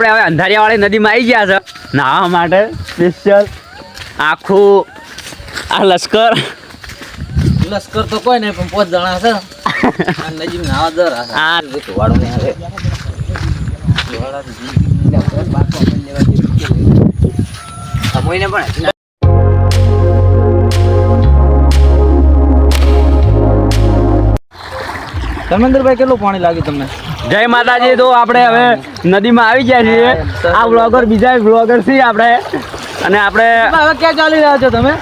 આપણે હવે અંધારિયાવાળી નદીમાં આવી ગયા છે. નાહવા માટે સ્પેશિયલ આખું આ લશ્કર. લશ્કર તો કોઈ નહીં પણ પોત જણા છે. નજીક નાવા દર આ ધોવાડો ને આવે ધોવાડા તો જી- આપણે બાર પકડી લેવા જેવી છે. સમોઈને પણ ધર્મેન્દ્રભાઈ કેટલું પાણી લાગ્યું તમને? જય માતાજી તો આપણે હવે નદીમાં આવી ગયા છીએ. આ બ્લોગર બીજા બ્લોગર છીએ આપણે. અને આપણે હવે ક્યાં ચાલી રહ્યા છો તમે?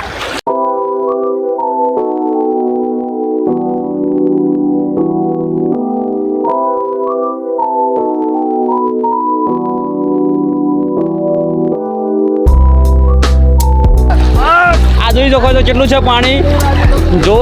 આ જોઈ શકો છો કેટલું છે પાણી. જો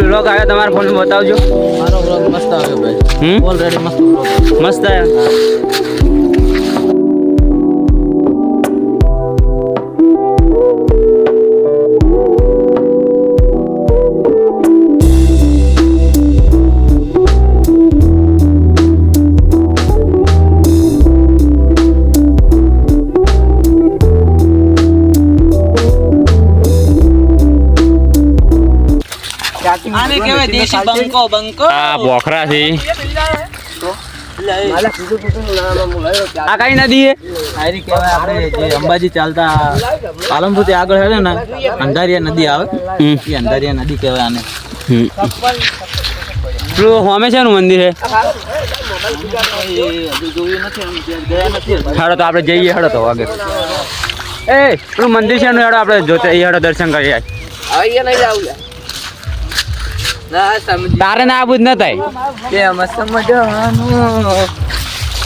વ્લોગ આવ્યો તમારા ફોન બતાવજો. મારો વ્લોગ મસ્ત આવ્યો ભાઈ. ઓલરેડી મસ્ત. મસ્ત આવ્યો? કહેવાય દેશી બંકો બંકો. આ બોખરા છે આ કઈ નદી છે કહેવાય આપણે જે અંબાજી ચાલતા પાલનપુરથી આગળ હેડે ને અંધારિયા નદી આવે. એ અંધારિયા નદી કહેવાય આને. પેલું હોમે. છે નું મંદિર છે? હજુ જોયું નથી અમે ત્યાં ગયા નથી હેડો તો આપણે જઈએ હેડો તો આગળ એ પેલું મંદિર છે નું હેડો આપણે જોતે એ હેડો દર્શન કરી આવીએ. આવીએ નહીં જાવ ના સમજી તારે ના આવું જ ન થાય. કે અમે સમજવાનું.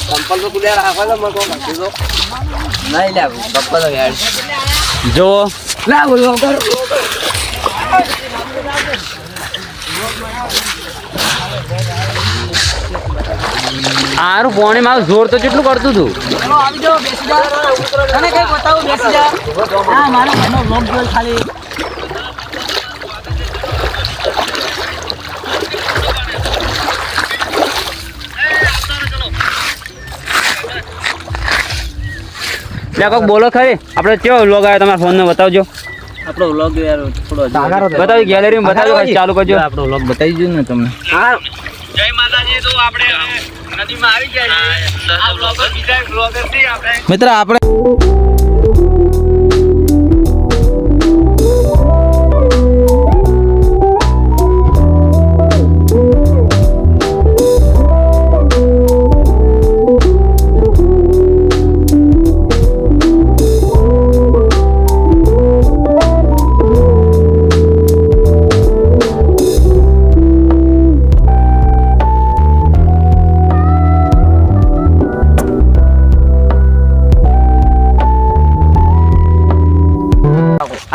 ચંપલ તો કુડિયા રાખવા તો મકો નથી દો. નહીં લાવું ચપ્પલ તો યાર જો. ના બોલો કર આરું પોણી મારું જોર તો કેટલું કરતું હતું આવી જાઓ બેસી જાઓ. તને કઈ બતાવું બેસી જા હા મારો ઘરનો બ્લોગ જોઈ ખાલી. લે કોક બોલો ખરી. આપણે કેવો લોગ આવ્યો તમારા ફોન બતાવજો. આપણો વ્લોગ યાર થોડો બતાવજો ગેલેરીમાં બતાવજો ચાલુ કરજો. આપણો વ્લોગ બતાવી દઉં ને તમને. જય માતાજી તો આપણે નદીમાં આવી ગયા છીએ. આ બ્લોગર બીજા બ્લોગરથી આપણે. મિત્ર આપણે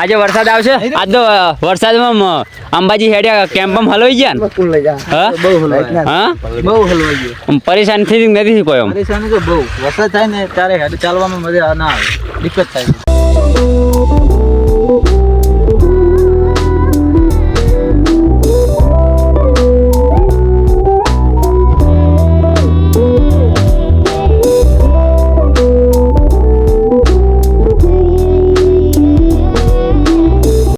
આજે વરસાદ આવશે? આજ તો વરસાદમાં અંબાજી હેડ્યા કેમ્પમાં હલવાઈ ગયા ને? હા? બહુ હલવાઈ હા? બહુ હલવાઈ ગયો. પરેશાન થઈ નથી કોઈ પરેશાન તો બહુ. વરસાદ થાય ને ત્યારે હેડ ચાલવામાં મજા ના આવે. દિક્કત થાય.